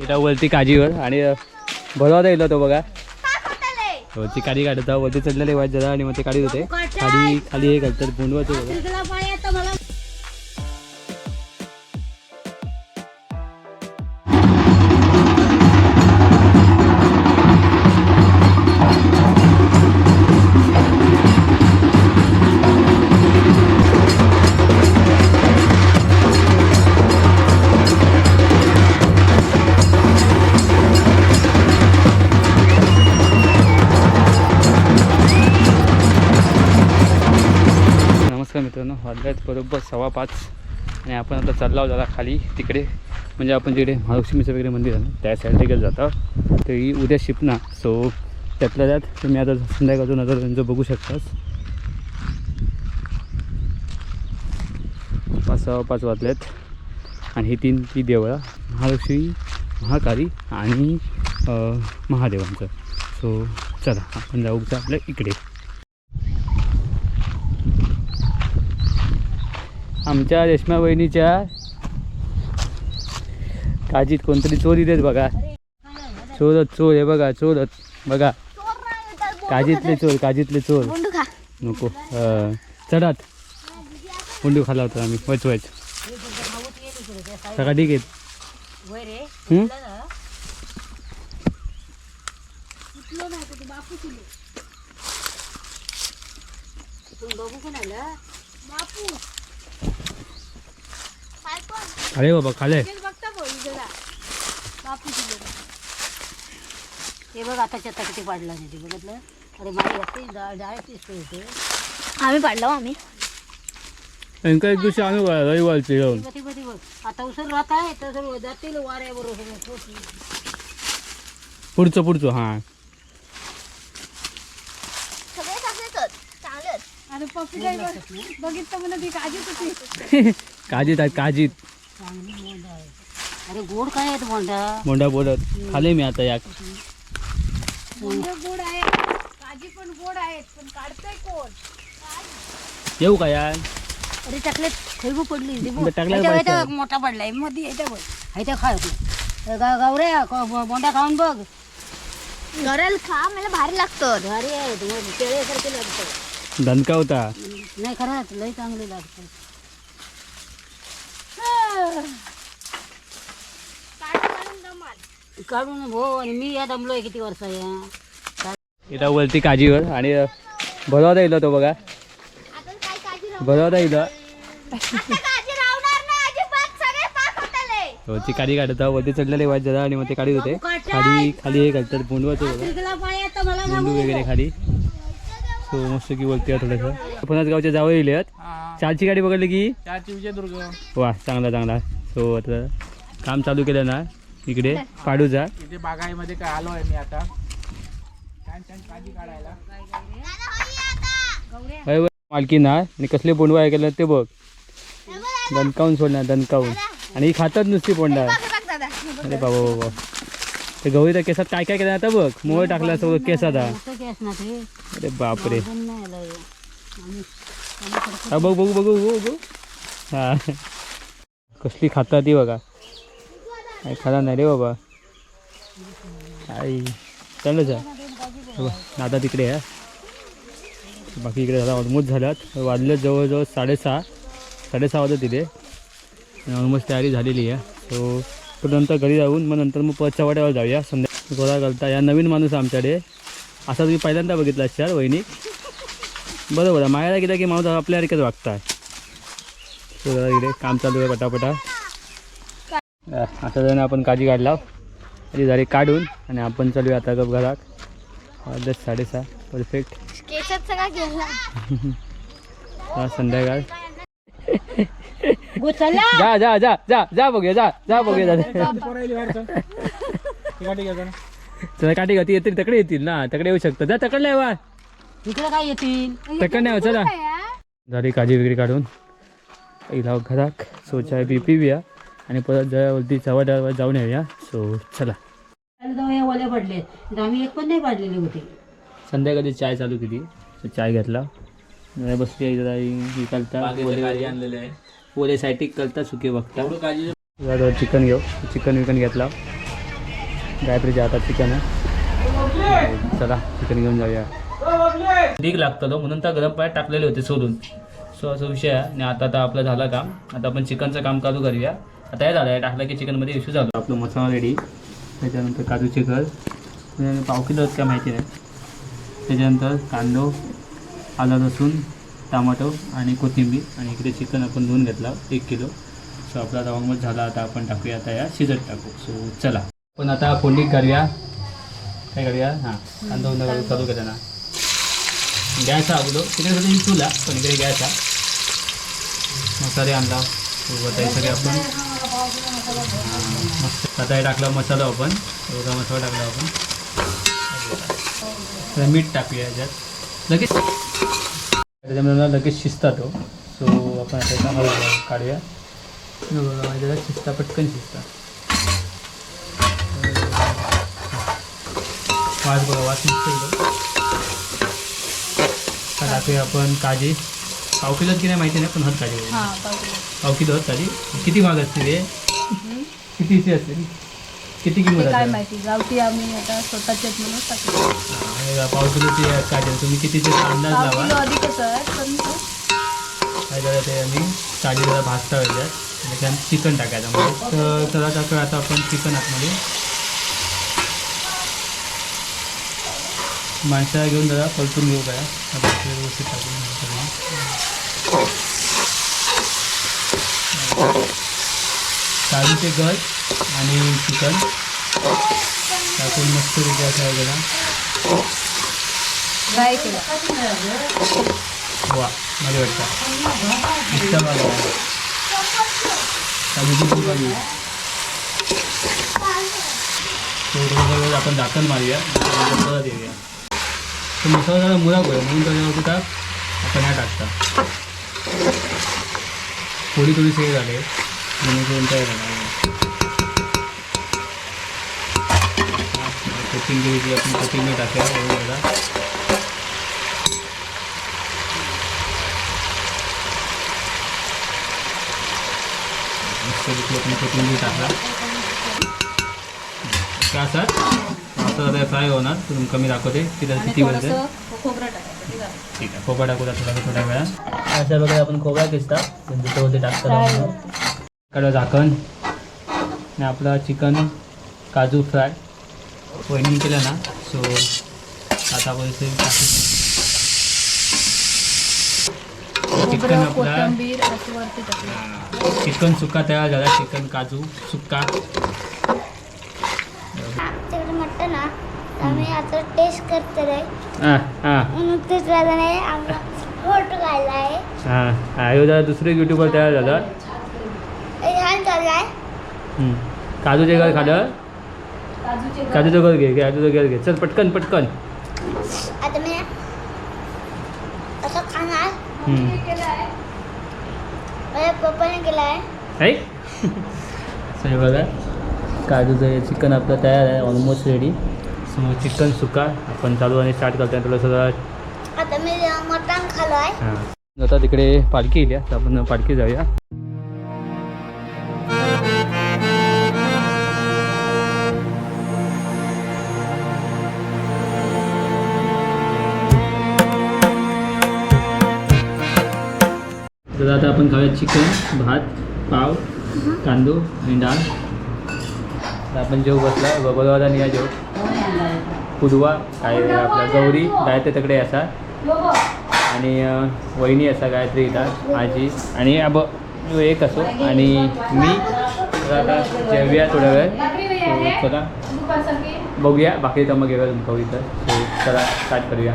इथं वरती काजीवर आणि भरवता येईल तो बघा. वरती काडी काढत. वरती चढलेले वाईट जरा आणि मग ते काढत होते. खाली खाली हे घालतात बोंडवाचं बघा. नमस्कार मित्रांनो वाजले आहेत बरोबर सव्वा पाच आणि आपण आता चाललो आहोत जरा खाली तिकडे. म्हणजे आपण जिकडे महालक्ष्मीचं वगैरे मंदिर आहे ना त्या साईडला गेलं जातं तरी उद्या शिपना सो त्यातल्या त्यात तुम्ही आता संध्याकाळचं नजर त्यांचं बघू शकताच पाच सव्वा पाच आहेत आणि ही तीन ती देवळं महालक्ष्मी महाकाली आणि महादेवांचं. सो चला आपण जाऊ आपल्या इकडे. आमच्या रेश्मा वहिनीच्या काजीत कोणतरी चोर इथेच बघा. चोरत चोर हे बघा चोरत. बघा. काजीतले चोर काजीतले चोर. नको. चढात. मुंडू खाला होता आम्ही. वच वच सगळा ठीक आहेत हं? अरे बाबा खाले. हे बघ आता चत्ता किती पाडला नाही? ते बघितलं अरे माझी डायरेक्ट होते आम्ही पाडलो आम्ही. यांका एक दिवशी आणू बघा रविवारची आता उसर राहत आहे तर जातील वाऱ्या बरोबर पुढचं पुढचं हां सगळे चांगलेच पप्पी बघितलं ती होती. काजीत आहेत काजीत. अरे गोड काय आहेत मोंडा मोंडा बोलत. खाले मी आता या. गोड आहे काजी पण गोड आहेत पण काढतोय कोण? येऊ का यार अरे टाकले खैबू पडली ती मोठा पडलायमध्ये ह्याच्या बघ. ह्याच्या खाय गा गावऱ्या क- बोंडा खाऊन बघ. गरल खा मला भारी लागतो. भारी आहे केळ्यासारखे लागतं. दणका होता. नाही खरंच लय चांगले लागतं. काढून भो आणि मी या दमलोय किती वर्ष या इथं वरती काजीवर आणि भरवता येईल तो बघा. आता काय काळजी भरवता येईल वरती काडी काढत. वरती चढलेले वाईट जरा आणि मग ते काढत होते. खाली खाली हे घालतात बोंडवाचं बघा. बोंडू वगैरे खाली. सो मस्त की आहे थोडंसं. पन्नास गावच्या जावं येईल चारची गाडी बघितली की? विजयदुर्ग. वा चांगला चांगला. सो आता काम चालू केलं ना इकडे पाडूचा. इथे बागाईमध्ये काय आलो आहे मी आता. छान छान काढायला. मालकी ना आणि कसले बोंडवा आहे केलं ते बघ. दणकावून सोडणार दणकावून. आणि ही खातात नुसती बोंडा. अरे बाबा बाबा. ते गवळीच्या केसात काय काय केलं आता बघ. मोळ टाकला केसात. हा. मोठं केस ना ते. अरे बापरे. हे. हा बघ बघू बघू बघू बघू. हा. कसली खातात ती बघा. काय खाला नाही रे बाबा. आई. चाललं जा. दादा तिकडे आहे. बाकी इकडे दादा ऑलमोस्ट झाल्यात. वाजले जवळजवळ साडेसहा. साडेसहा वाजत तिथे. ऑलमोस्ट तयारी झालेली आहे. सो तो नंतर घरी जाऊन मग नंतर मग पच्या वाड्यावर जाऊया. संध्या गोळा घालता. या नवीन माणूस आमच्याकडे. असा तुम्ही पहिल्यांदा बघितला असाल वहिनी. बरोबर आहे. मायाला गेला की माणूस आपल्यासारखंच वागताय. इकडे काम चालू आहे पटापटा. आता जण आपण काळजी काढला आधी झाली काढून आणि आपण चालूया आता गप घरात साडेसहा. परफेक्ट संध्याकाळ. गो चला. जा जा जा जा जा बघूया जा जा बघूया जा. चल. ती काठी गती येतील तकडे येतील ना तकडे येऊ शकतं जा तकडला येवा इकडे काय येतील? तकड नाही चला. झाली काळजी वगैरे काढून. इला घरात सोचा बी पी बिया आणि परत जवळती चव्हाट्यावर जाऊन येऊया. सो चला. जाऊ ओले पडले आम्ही एक पण नाही पाडलेली होती. संध्याकाळी चाय चालू केली चाय घेतला. बसली आहे जरा ही सायटिक करता सुके बघता. चिकन घेऊ. चिकन विकन घेतला. गायत्रीच्या हातात चिकन आहे. चला चिकन घेऊन जाऊया. ठीक लागतं म्हणून तर गरम पाण्यात टाकलेले होते सोडून. सो असा विषय आहे. आणि आता आता आपलं झालं काम. आता आपण चिकनचं काम चालू करूया. आता हे झालं आहे टाकलं की चिकनमध्ये इश्यू झालो आपलं मसाला रेडी त्याच्यानंतर काजूचे घर त्याच्यानंतर पाव किलो काय माहिती नाही. त्याच्यानंतर कांदो आला लसूण. टमाटो आणि कोथिंबीर आणि इकडे चिकन आपण धुवून घेतला एक किलो. सो आपला रवामत झाला. आता आपण टाकूया आता या शिजत टाकू. सो चला. पण आता फोडणी करूया. काय करूया? हां. कांदा उंदा चालू केला ना गॅस हा अगोदर. तिकडे कधी चुला पण इकडे गॅस हा मसाले आणला. हे सगळे आपण. मस्त. आता हे टाकला मसाला आपण रोगा मसाला टाकला आपण. मीठ टाकूया याच्यात. लगेच. त्याच्यामध्ये ना लगेच शिजता तो सो आपण आता हळू काढूया. बघा माझ्या त्याला शिजता पटकन शिजता वास बघा वास आता टाकूया आपण काजी. पाव की नाही माहिती नाही पण हत काजी. पाव किलो. हत काजी. किती भाग असतील हे? कितीची असतील किती किंमत काय माहिती? गावठी आम्ही आता स्वतःच्याच म्हणून टाकतो. पाव किलोची काजी तुम्ही कितीचे अंदाज पाव लावा. किलो अधिकच आहे पण तो काय ते आम्ही काजी जरा भाजता याच्यात त्याच्यात चिकन टाकायचं. म्हणजे तर चला टाकूया आता आपण चिकन आतमध्ये. माणसाला घेऊन जरा परतून घेऊ काय? आता ते व्यवस्थित टाकून घेऊ. सगळं. काजूचे गट आणि चिकन. टाकून मस्त रित्या काय गेला फ्राय केला वा मला वाटतं. मस्त मला काजूची भाजी थोडं आपण झाकण मारूया. परत येऊया तो मसाला जरा मुराक होईल म्हणून त्याच्यावरती टाक. आपण ह्या टाकता. थोडी थोडी सेव झाले. जेणेकरून काय झालं कोथिंबीरची आपण कोथिंबीर टाकूया वरून जरा आपण कोथिंबीर टाकला काय सर असं आता फ्राय होणार तुम्ही कमी दाखवते की किती वेळ ठीक आहे खोबरा टाकूया थोडा थोड्या वेळा. अशा प्रकारे आपण खोबरा किसता म्हणजे त्याच्यावरती फ्राय टाकतो कडं झाकण. आणि आपला चिकन काजू फ्राय. वहिनी केलं ना सो आता टाकू चिकन आपला कोथिंबीर असं वरती टाकलं. चिकन सुक्का तयार झाला चिकन काजू म्हटलं ना आम्ही आता टेस्ट करतो रे हां हां. म्हणून तेच नाही आम्हाला फोटो काढला आहे. हां हां. दुसरे युट्यूबर तयार झाला हे छान चाललाय हम्म. काजूचे घर खालं काजूचे घर. घे काजूचं घर घे. चल पटकन पटकन. आता मी असं खाणार. हम्म. माझ्या पप्पाने केलं आहे बघा काजूचं हे चिकन आपलं तयार आहे ऑलमोस्ट रेडी सो चिकन सुका. आपण चालू आणि स्टार्ट करतो तुला सगळं आता मी मटण खालो आहे हां. आता तिकडे पालखी येईल तर आपण पालखी जाऊया. तर आता आपण खाऊया चिकन भात पाव कांदो आणि डाळ. तर आपण जेव बसला. बरोबर निया जेव. पुदवा काय आपला गौरी गायत्री तकडे असा. आणि वहिनी असा गायत्री इथं आजी आणि अब एक असो आणि मी. आता जेवूया थोड्या वेळ. So, चला. बघूया. बाकी तर मग घेऊया तुमचं इथं. चला स्टार्ट करूया.